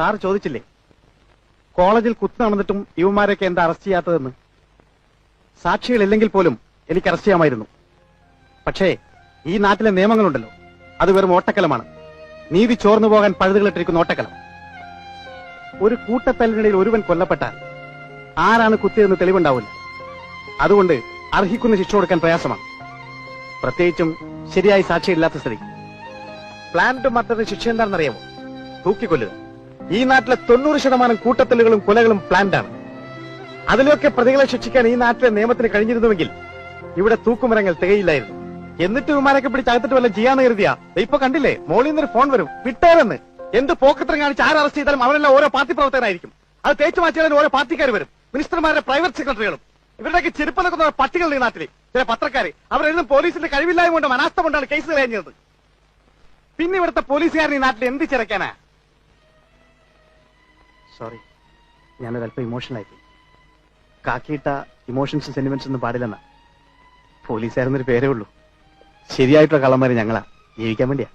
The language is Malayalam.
സാർ ചോദിച്ചില്ലേ? കോളേജിൽ കുത്തു നടന്നിട്ടും യുവമാരെയൊക്കെ എന്താ അറസ്റ്റ് ചെയ്യാത്തതെന്ന്? സാക്ഷികളില്ലെങ്കിൽ പോലും എനിക്ക് അറസ്റ്റ് ചെയ്യാമായിരുന്നു. പക്ഷേ ഈ നാട്ടിലെ നിയമങ്ങളുണ്ടല്ലോ. അത് വെറും ഓട്ടക്കലമാണ്. നീതി ചോർന്നു പോകാൻ പഴുതുകളിട്ടിരിക്കുന്ന ഓട്ടക്കലം. ഒരു കൂട്ടത്തല്ലിനിടയിൽ ഒരുവൻ കൊല്ലപ്പെട്ടാൽ ആരാണ് കുത്തിയതെന്ന് തെളിവുണ്ടാവില്ല. അതുകൊണ്ട് അർഹിക്കുന്ന ശിക്ഷ കൊടുക്കാൻ പ്രയാസമാണ്. പ്രത്യേകിച്ചും ശരിയായി സാക്ഷിയില്ലാത്ത സ്ഥിതി. പ്ലാന്റ് മർഡറിന് ശിക്ഷ എന്താണെന്നറിയാമോ? തൂക്കിക്കൊല്ലുക. ഈ നാട്ടിലെ തൊണ്ണൂറ് ശതമാനം കൂട്ടത്തലുകളും കൊലകളും പ്ലാന്റ് ആണ്. അതിലൊക്കെ പ്രതികളെ ശിക്ഷിക്കാൻ ഈ നാട്ടിലെ നിയമത്തിന് കഴിഞ്ഞിരുന്നുവെങ്കിൽ ഇവിടെ തൂക്കുമരങ്ങൾ തികയില്ലായിരുന്നു. എന്നിട്ട് വിമാനൊക്കെ പിടിച്ച് അകത്തിട്ട് വല്ലതും ചെയ്യാന്ന് കരുതിയാ? ഇപ്പൊ കണ്ടില്ലേ? മോളിൽ നിന്നൊരു ഫോൺ വരും. വിട്ടേരെന്ന് എന്ത് പോക്കത്രം കാണിച്ച് ആരെ അറസ്റ്റ് ചെയ്താലും അവരെല്ലാം ഓരോ പാർട്ടി പ്രവർത്തകരായിരിക്കും. അത് തേച്ചു മാറ്റിയാലും ഓരോ പാർട്ടിക്കാർ വരും. മിനിസ്റ്റർമാരുടെ പ്രൈവറ്റ് സെക്രട്ടറികളും ഇവരുടെയൊക്കെ ചെരുപ്പ് നിൽക്കുന്ന പട്ടികൾ ഈ നാട്ടിൽ ചില പത്രക്കാര്. അവരെഴുതും പോലീസിന്റെ കഴിവില്ലായ്മ കൊണ്ടും അനാസ്ഥ കൊണ്ടാണ് കേസ് കഴിഞ്ഞത് പിന്നെ ഇവിടുത്തെ പോലീസുകാരൻ ഈ നാട്ടിൽ എന്ത് ചിരക്കാനാ സോറി. ഞാനൊരല്പം ആയിപ്പോയി കാക്കിയിട്ട ഇമോഷൻസ് സെന്റിമെന്റ്സ് ഒന്നും പാടില്ലെന്ന. പോലീസായിരുന്നൊരു പേരേ ഉള്ളൂ. ശരിയായിട്ടുള്ള കള്ളന്മാര് ഞങ്ങളാ. ജീവിക്കാൻ വേണ്ടിയാ.